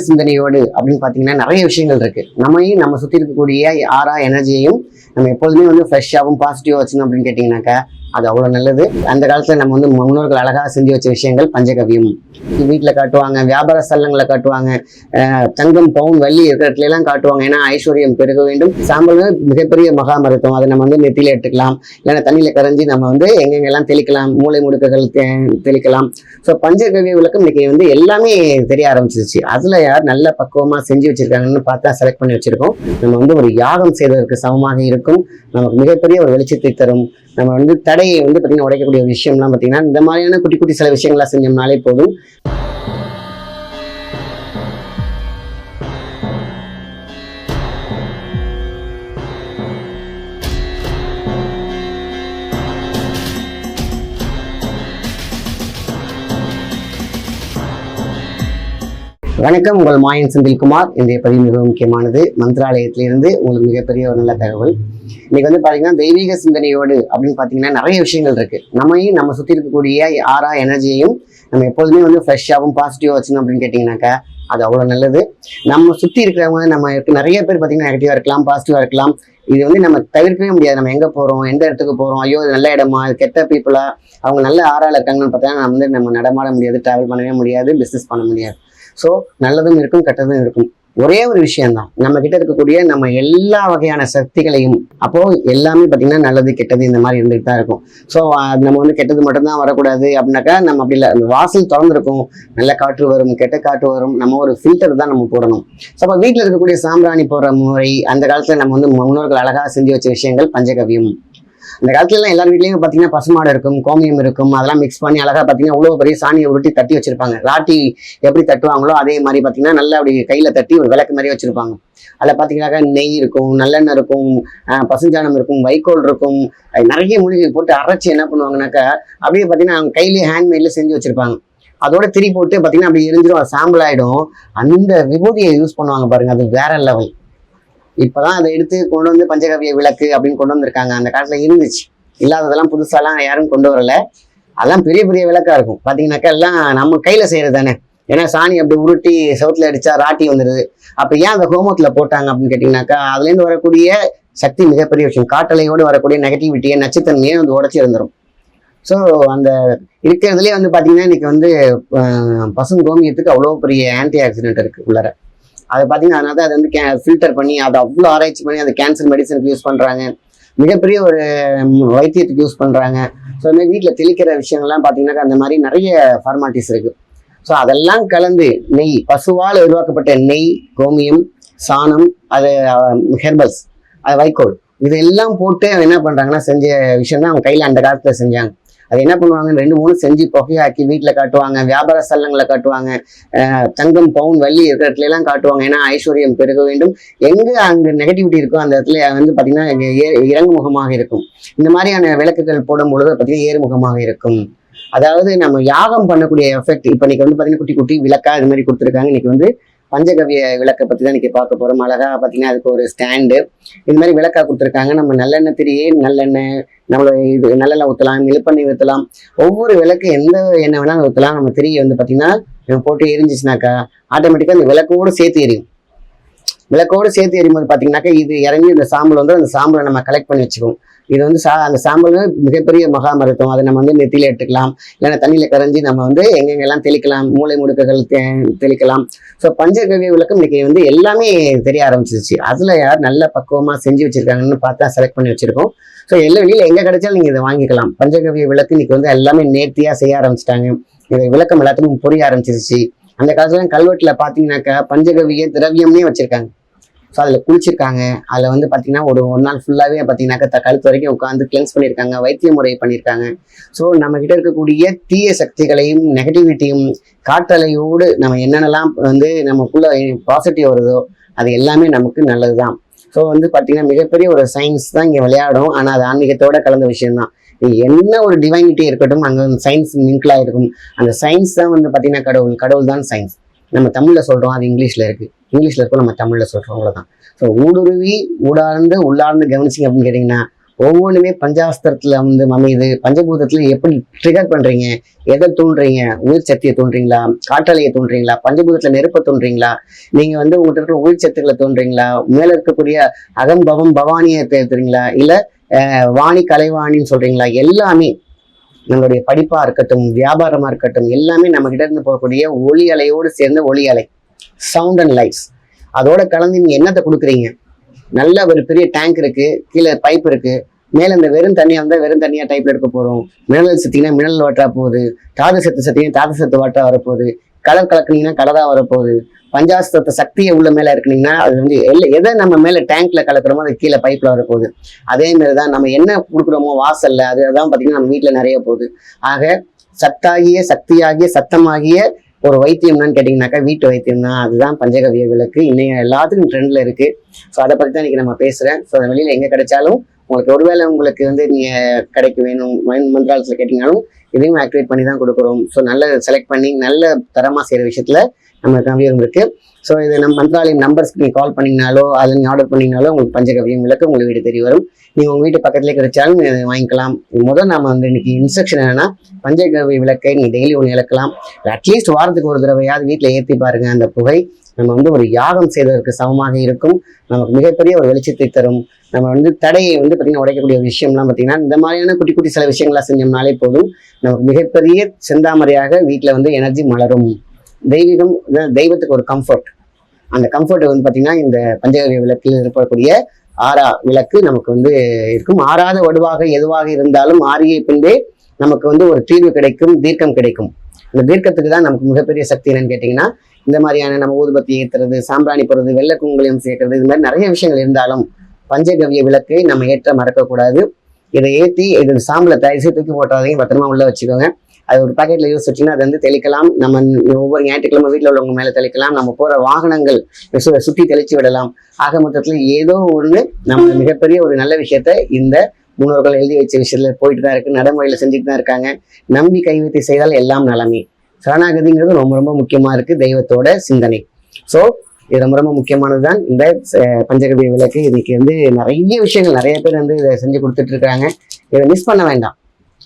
சிந்தனையோடு அப்படின்னு பார்த்தீங்கன்னா நிறைய விஷயங்கள் இருக்கு. நம்மையும் நம்ம சுற்றி இருக்கக்கூடிய ஆறா எனர்ஜியையும் நம்ம எப்போதுமே வந்து ஃப்ரெஷ்ஷாகவும் பாசிட்டிவாக வச்சுக்கணும் அப்படின்னு கேட்டிங்கனாக்கா அது அவ்வளோ நல்லது. அந்த காலத்தில் நம்ம வந்து முன்னோர்கள் அழகாக செஞ்சு வச்ச விஷயங்கள் பஞ்சகவியம் வீட்டில் காட்டுவாங்க வியாபார ஸ்தலங்களை காட்டுவாங்க தங்கம் பவுன் வெள்ளி இருக்கிற எல்லாம் காட்டுவாங்க. ஏன்னா ஐஸ்வர்யம் பெருக வேண்டும். சாம்பல் மிகப்பெரிய மகா மருத்துவம். அதை நம்ம வந்து நெத்தியில் எடுத்துக்கலாம். இல்லைன்னா தண்ணியில கரைஞ்சி நம்ம வந்து எங்கெங்கெல்லாம் தெளிக்கலாம் மூளை முடுக்குகள் தெ- தெளிக்கலாம். ஸோ பஞ்சகவிய விளக்கம் இன்னைக்கு வந்து எல்லாமே தெரிய ஆரம்பிச்சிருச்சு. அதுல யார் நல்ல பக்குவமா செஞ்சு வச்சிருக்காங்கன்னு பார்த்தா செலக்ட் பண்ணி வச்சிருக்கோம். நம்ம வந்து ஒரு யாகம் செய்வதற்கு சமமாக இருக்கும். நமக்கு மிகப்பெரிய ஒரு வெளிச்சத்தை தரும். நம்ம வந்து தடையை வந்து பார்த்திங்கன்னா உடைக்கக்கூடிய விஷயம்லாம் பார்த்திங்கன்னா இந்த மாதிரியான குட்டி குட்டி சில விஷயங்களாக செஞ்சோம்னாலே போதும். வணக்கம். உங்கள் மாயன் செந்தில்குமார். இன்றைய பதிவு மிகவும் முக்கியமானது. மந்திராலயத்திலிருந்து உங்களுக்கு மிகப்பெரிய ஒரு நல்ல தகவல். இன்னைக்கு வந்து பார்த்தீங்கன்னா தெய்வீக சிந்தனையோடு அப்படின்னு பார்த்தீங்கன்னா நிறைய விஷயங்கள் இருக்கு. நம்மையும் நம்ம சுற்றி இருக்கக்கூடிய ஆறா எனர்ஜியையும் நம்ம எப்பொழுதுமே வந்து ஃப்ரெஷ்ஷாகவும் பாசிட்டிவாக வச்சுக்கணும் அப்படின்னு கேட்டிங்கனாக்கா அது அவ்வளோ நல்லது. நம்ம சுற்றி இருக்கிறவங்க நம்ம நிறைய பேர் பார்த்தீங்கன்னா நெகட்டிவாக இருக்கலாம் பாசிட்டிவாக இருக்கலாம். இது வந்து நம்ம தவிர்க்கவே முடியாது. நம்ம எங்கே போகிறோம் எந்த இடத்துக்கு போகிறோம் ஐயோ இது நல்ல இடமா இது கெட்ட பீப்புளா அவங்க நல்ல ஆறால இருக்காங்கன்னு பார்த்தா நம்ம வந்து நம்ம நடமாட முடியாது ட்ராவல் பண்ணவே முடியாது பிஸ்னஸ் பண்ண முடியாது. ஸோ நல்லதும் இருக்கும் கெட்டதும் இருக்கும். ஒரே ஒரு விஷயம்தான். நம்ம கிட்ட இருக்கக்கூடிய நம்ம எல்லா வகையான சக்திகளையும் அப்போ எல்லாமே பார்த்தீங்கன்னா நல்லது கெட்டது இந்த மாதிரி இருந்துகிட்டு தான் இருக்கும். ஸோ நம்ம வந்து கெட்டது மட்டும்தான் வரக்கூடாது அப்படின்னாக்கா நம்ம அப்படி இல்லை. அந்த வாசல் திறந்துருக்கும். நல்ல காற்று வரும் கெட்ட காற்று வரும். நம்ம ஒரு ஃபில்டர் தான் நம்ம போடணும். ஸோ அப்போ வீட்டில் இருக்கக்கூடிய சாம்பிராணி போடுற முறை அந்த காலத்தில் நம்ம வந்து முன்னோர்கள் அழகாக செஞ்சு வச்ச விஷயங்கள் பஞ்சகவியம். அந்த காலத்துலலாம் எல்லார் வீட்லேயும் பார்த்தீங்கன்னா பசுமாடு இருக்கும் கோமியம் இருக்கும். அதெல்லாம் மிக்ஸ் பண்ணி அழகாக பார்த்தீங்கன்னா அவ்வளவு பெரிய சாணியை உருட்டி தட்டி வச்சிருப்பாங்க. ராட்டி எப்படி தட்டுவாங்களோ அதே மாதிரி பார்த்தீங்கன்னா நல்லா அப்படி கையில் தட்டி ஒரு விளக்கு மாதிரி வச்சிருப்பாங்க. அதில் பார்த்தீங்கன்னாக்கா நெய் இருக்கும் நல்லெண்ணெய் இருக்கும் பசுஞ்சாணம் இருக்கும் வைக்கோல் இருக்கும். அது நிறைய மூலிகை போட்டு அரைச்சி என்ன பண்ணுவாங்கனாக்கா அப்படியே பார்த்தீங்கன்னா அவங்க கையிலேயே ஹேண்ட்மேட்ல செஞ்சு வச்சிருப்பாங்க. அதோட திரி போட்டு பார்த்தீங்கன்னா அப்படி எரிஞ்சிடும் சாம்பிள் ஆகிடும் அந்த விபூதியை யூஸ் பண்ணுவாங்க பாருங்க அது வேற லெவல் இப்போதான் அதை எடுத்து கொண்டு வந்து பஞ்சகவிய விளக்கு அப்படின்னு கொண்டு வந்திருக்காங்க. அந்த காலத்தில் இருந்துச்சு. இல்லாததெல்லாம் புதுசாலாம் யாரும் கொண்டு வரல. அதெல்லாம் பெரிய பெரிய விளக்கா இருக்கும். பார்த்தீங்கன்னாக்கா எல்லாம் நம்ம கையில் செய்கிறது தானே. ஏன்னா சாணி அப்படி உருட்டி சவுத்துல அடித்தா ராட்டி வந்துடுது அப்போ ஏன் அந்த ஹோமத்தில் போட்டாங்க அப்படின்னு கேட்டிங்கனாக்கா அதுலேருந்து வரக்கூடிய சக்தி மிகப்பெரிய விஷயம். காட்டலையோடு வரக்கூடிய நெகட்டிவிட்டியை நச்சுத்தன்மையை வந்து உடச்சி இருந்துடும் ஸோ அந்த இருக்கிறதுலே வந்து பார்த்தீங்கன்னா இன்னைக்கு வந்து பசுங்கோமியத்துக்கு கோமியத்துக்கு அவ்வளோ பெரிய ஆன்டி ஆக்சிடென்ட் இருக்கு உள்ளார. அதை பார்த்தீங்கன்னா அதனால தான் அதை வந்து ஃபில்டர் பண்ணி அதை அவ்வளோ ஆராய்ச்சி பண்ணி அதை கேன்சர் மெடிசனுக்கு யூஸ் பண்ணுறாங்க மிகப்பெரிய ஒரு வைத்தியத்துக்கு யூஸ் பண்ணுறாங்க ஸோ இந்த வீட்டில் தெளிக்கிற விஷயங்கள்லாம் பார்த்தீங்கன்னாக்கா அந்த மாதிரி நிறைய ஃபார்மாலிட்டிஸ் இருக்குது ஸோ அதெல்லாம் கலந்து நெய் பசுவால் உருவாக்கப்பட்ட நெய் கோமியம் சாணம் அது ஹெர்பல்ஸ் அது வைக்கோல். இதெல்லாம் போட்டு என்ன பண்ணுறாங்கன்னா செஞ்ச விஷயம் தான் அவங்க கையில் அந்த காலத்தில் செஞ்சாங்க. அது என்ன பண்ணுவாங்க? ரெண்டு மூணு செஞ்சு புகையாக்கி வீட்டில் காட்டுவாங்க வியாபார ஸ்தலங்களை காட்டுவாங்க தங்கம் பவுன் வள்ளி இருக்கிற இடத்துல எல்லாம் காட்டுவாங்க. ஏன்னா ஐஸ்வர்யம் பெருக வேண்டும். எங்க அங்கு நெகட்டிவிட்டி இருக்கோ அந்த இடத்துல வந்து பாத்தீங்கன்னா இறங்குமுகமாக இருக்கும். இந்த மாதிரியான விளக்குகள் போடும் பொழுது பாத்தீங்கன்னா ஏறுமுகமாக இருக்கும். அதாவது நம்ம யாகம் பண்ணக்கூடிய எஃபெக்ட் இப்ப இன்னைக்கு வந்து பாத்தீங்கன்னா குட்டி குட்டி விளக்கா இது மாதிரி கொடுத்துருக்காங்க. இன்னைக்கு வந்து பஞ்சகவிய விளக்கை பத்தி தான் இன்னைக்கு பார்க்க போறோம். அழகா பாத்தீங்கன்னா அதுக்கு ஒரு ஸ்டாண்டு. இந்த மாதிரி விளக்கா கொடுத்துருக்காங்க. நம்ம நல்லெண்ணெய் திரியே நல்லெண்ணெய் நம்மளோட இது நல்லெண்ணெய் ஊற்றலாம் நிலப்பெண்ணெய் ஊற்றலாம் ஒவ்வொரு விளக்கு எந்த எண்ணெய் வேணாலும் ஊற்றலாம் நம்ம திரியை வந்து பாத்தீங்கன்னா போட்டு எரிஞ்சிச்சுனாக்கா ஆட்டோமேட்டிக்காக அந்த விளக்கோடு சேர்த்து எரியும். விளக்கோடு சேர்த்து எரியும்போது பார்த்தீங்கன்னாக்கா இது இறங்கி இந்த சாம்பல் வந்து அந்த சாம்பலை நம்ம கலெக்ட் பண்ணி வச்சுக்குவோம் இது வந்து சா அந்த சாம்பல் மிகப்பெரிய மகா மருத்துவம் அதை நம்ம வந்து நெத்தியில் எடுத்துக்கலாம். இல்லைன்னா தண்ணியில கரைஞ்சி நம்ம வந்து எங்கெங்கெல்லாம் தெளிக்கலாம். மூளை முடுக்குகள் தெ- தெளிக்கலாம். ஸோ பஞ்சகவிய விளக்கம் இன்னைக்கு வந்து எல்லாமே தெரிய ஆரம்பிச்சிருச்சு. அதுல யார் நல்ல பக்குவமா செஞ்சு வச்சிருக்காங்கன்னு பார்த்தா செலக்ட் பண்ணி வச்சிருக்கோம். ஸோ எல்லா வெளியில எங்கே கிடைச்சாலும் நீங்க இதை வாங்கிக்கலாம். பஞ்சகவிய விளக்கு இன்னைக்கு வந்து எல்லாமே நேர்த்தியா செய்ய ஆரம்பிச்சிட்டாங்க. இந்த விளக்கம் எல்லாத்துக்கும் புரிய ஆரம்பிச்சிருச்சு. அந்த காலத்துல கல்வெட்டுல பார்த்தீங்கன்னாக்கா பஞ்சகவிய திரவியம்னே வச்சிருக்காங்க. ஸோ அதில் குளிச்சிருக்காங்க. அதில் வந்து பார்த்தீங்கன்னா ஒரு ஒரு நாள் ஃபுல்லாகவே பார்த்தீங்கன்னாக்கா த- கழுத்து வரைக்கும் உட்காந்து கிளென்ஸ் பண்ணியிருக்காங்க வைத்திய முறை பண்ணியிருக்காங்க ஸோ நம்ம கிட்ட இருக்கக்கூடிய தீய சக்திகளையும் நெகட்டிவிட்டியும் காற்றலையோடு நம்ம என்னென்னலாம் வந்து நமக்குள்ள பாசிட்டிவ் வருதோ அது எல்லாமே நமக்கு நல்லது தான் ஸோ வந்து பார்த்தீங்கன்னா மிகப்பெரிய ஒரு சயின்ஸ் தான் இங்கே விளையாடும். ஆனால் அது ஆன்மீகத்தோட கலந்த விஷயம்தான். என்ன ஒரு டிவைனிட்டி இருக்கட்டும் அங்கே சயின்ஸ் மிங்கிளாக இருக்கும் அந்த சயின்ஸ் தான் வந்து பார்த்தீங்கன்னா கடவுள். கடவுள் தான் சயின்ஸ் நம்ம தமிழில் சொல்கிறோம் அது இங்கிலீஷில் இருக்குது இங்கிலீஷில் இருக்கோம் நம்ம தமிழில் சொல்கிறோம் அவ்வளோதான் ஸோ ஊடுருவி ஊடார்ந்து உள்ளார்ந்து கவனிச்சிங்க அப்படின்னு கேட்டிங்கன்னா ஒவ்வொன்றுமே பஞ்சாஸ்திரத்தில் வந்து அமையுது பஞ்சபூதத்தில் எப்படி ட்ரிகர் பண்ணுறீங்க எதை தூண்டுறீங்க? உயிர் சக்தியை தூண்டுறீங்களா? காற்றாலையை தூண்டுறீங்களா? பஞ்சபூதத்தில் நெருப்பை தூண்டுறீங்களா? நீங்கள் வந்து உங்கள்கிட்ட இருக்கிற உயிர் சக்திகளை தூண்டுறீங்களா? மேலே இருக்கக்கூடிய அகம் பவம் பவானியை தேர்த்துறீங்களா இல்லை வாணி கலைவாணின்னு சொல்கிறீங்களா எல்லாமே நம்மளுடைய படிப்பாக இருக்கட்டும் வியாபாரமாக இருக்கட்டும் எல்லாமே நம்ம கிட்ட இருந்து போகக்கூடிய ஒளி அலையோடு சேர்ந்த ஒளி அலை. சவுண்ட் அண்ட் லைட்ஸ் அதோட கலந்து நீங்கள் என்னத்தை கொடுக்குறீங்க? நல்ல ஒரு பெரிய டேங்க் இருக்குது கீழே பைப் இருக்குது மேலே இந்த வெறும் தண்ணியாக இருந்தால் வெறும் தண்ணியாக டைப்பில் எடுக்க போகிறோம் மினரல் சத்திங்கன்னா மினரல் வாட்டராக போகுது. தாது சத்து சத்திங்கன்னா தாது சத்து வாட்டரா வரப்போகுது. கலர் கலக்குனீங்கன்னா கலராக வரப்போகுது. பஞ்சாஸ்திரத்த சக்தியை உள்ள மேலே இருக்குனீங்கன்னா அது வந்து எல்ல எதை நம்ம மேலே டேங்க்ல கலக்கிறோமோ அது கீழே பைப்பில் வரப்போகுது. அதே மாதிரி தான் நம்ம என்ன கொடுக்குறோமோ வாசல்ல அதுதான் பார்த்தீங்கன்னா நம்ம வீட்டில் நிறைய போகுது. ஆக சத்தாகிய சக்தியாகிய சத்தமாகிய ஒரு வைத்தியம் என்னன்னு கேட்டிங்கனாக்கா வீட்டு வைத்தியம் தான் அதுதான் பஞ்சகவிய விளக்கு. இன்னைக்கு எல்லாத்துக்கும் ட்ரெண்டில் இருக்குது ஸோ அதை பற்றி தான் இன்னைக்கு நம்ம பேசுகிறேன் ஸோ அந்த வெளியில் எங்கே கிடைச்சாலும் உங்களுக்கு ஒருவேளை உங்களுக்கு வந்து நீங்கள் கடைக்கு வேணும் மந்த்- மந்த்ராலயத்துல கேட்டீங்கனாலும் இதையும் ஆக்டிவேட் பண்ணி தான் கொடுக்குறோம். ஸோ நல்ல செலக்ட் பண்ணி நல்ல தரமாக செய்கிற விஷயத்தில் நம்ம கவியம் இருக்கு. ஸோ இது நம்ம மந்த்ராலயம் நம்பர்ஸ்க்கு நீங்கள் கால் பண்ணீங்கனாலோ அதில் நீங்கள் ஆர்டர் பண்ணிங்கனாலோ உங்களுக்கு பஞ்சகவியம் விளக்கு உங்களுக்கு வீடு தெரிய வரும். நீங்கள் உங்கள் வீட்டு பக்கத்துலேயே கிடைச்சாலும் நீங்க வாங்கிக்கலாம். முதல் நாம வந்து இன்னைக்கு இன்ஸ்ட்ரக்ஷன் என்னென்னா பஞ்சகவிய விளக்கை நீங்கள் டெய்லி ஒன்று இழக்கலாம். அட்லீஸ்ட் வாரத்துக்கு ஒரு தடவையாவது வீட்டில் ஏற்றி பாருங்கள் அந்த புகை. நம்ம வந்து ஒரு யாகம் செய்ததற்கு சமமாக இருக்கும். நமக்கு மிகப்பெரிய ஒரு வெளிச்சத்தை தரும். நம்ம வந்து தடையை வந்து பார்த்தீங்கன்னா உடைக்கக்கூடிய ஒரு விஷயம்லாம் பார்த்தீங்கன்னா இந்த மாதிரியான குட்டி குட்டி சில விஷயங்களா செஞ்சோம்னாலே போதும். நமக்கு மிகப்பெரிய செந்தாமரையாக வீட்டில் வந்து எனர்ஜி மலரும். தெய்வீகம் தெய்வத்துக்கு ஒரு கம்ஃபர்ட் அந்த கம்ஃபர்ட் வந்து பார்த்தீங்கன்னா இந்த பஞ்சகவிய விளக்கில் இருக்கக்கூடிய ஆறா விளக்கு நமக்கு வந்து இருக்கும். ஆறாத வடுவாக எதுவாக இருந்தாலும் ஆறிய பின்பே நமக்கு வந்து ஒரு தீர்வு கிடைக்கும் தீர்க்கம் கிடைக்கும். அந்த தீர்க்கத்துக்கு தான் நமக்கு மிகப்பெரிய சக்தி என்னன்னு கேட்டிங்கன்னா இந்த மாதிரியான நம்ம ஊதுபத்தி ஏற்றுறது சாம்பிராணி போடுறது வெள்ளை குங்குளியம் சேர்க்கறது இது மாதிரி நிறைய விஷயங்கள் இருந்தாலும் பஞ்சகவிய விளக்கை நம்ம ஏற்ற மறக்கக்கூடாது. இதை ஏற்றி இது சாம்பலை தயவுசெய்து தூக்கி போட்டாதையும் பத்திரமா உள்ள வச்சுக்கோங்க. அது ஒரு பாக்கெட்ல யூஸ் வச்சுன்னா அது வந்து தெளிக்கலாம். நம்ம ஒவ்வொரு ஞாயிற்றுக்கிழமை வீட்டில் உள்ளவங்க மேலே தெளிக்கலாம். நம்ம போகிற வாகனங்கள் சுற்றி தெளிச்சு விடலாம். ஆக மொத்தத்தில் ஏதோ ஒன்று நம்ம மிகப்பெரிய ஒரு நல்ல விஷயத்த இந்த முன்னோர்கள் எழுதி வச்ச விஷயத்துல போயிட்டு தான் இருக்கு. நடைமுறையில் செஞ்சுட்டு தான் இருக்காங்க. நம்பி கைவித்தை செய்தால் எல்லாம் நலமே. சரணாகதிங்கிறது ரொம்ப ரொம்ப முக்கியமா இருக்கு தெய்வத்தோட சிந்தனை. ஸோ இது ரொம்ப ரொம்ப முக்கியமானது தான் இந்த பஞ்சகவி விளக்கு. இதுக்கு வந்து நிறைய விஷயங்கள் நிறைய பேர் வந்து இதை செஞ்சு கொடுத்துட்டு இருக்காங்க. இதை மிஸ் பண்ண வேண்டாம்.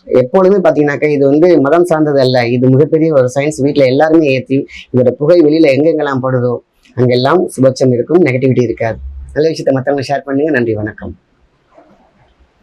எப்பொழுதுமே பார்த்தீங்கன்னாக்கா இது வந்து மதம் சார்ந்தது அல்ல. இது மிகப்பெரிய ஒரு சயின்ஸ் வீட்டில் எல்லாருமே ஏற்றி இதோட புகை வெளியில எங்கெங்கெல்லாம் படுதோ அங்கெல்லாம் சுபட்சம் இருக்கும் நெகட்டிவிட்டி இருக்காது. நல்ல விஷயத்தை மற்றவங்க ஷேர் பண்ணுங்க. நன்றி வணக்கம்.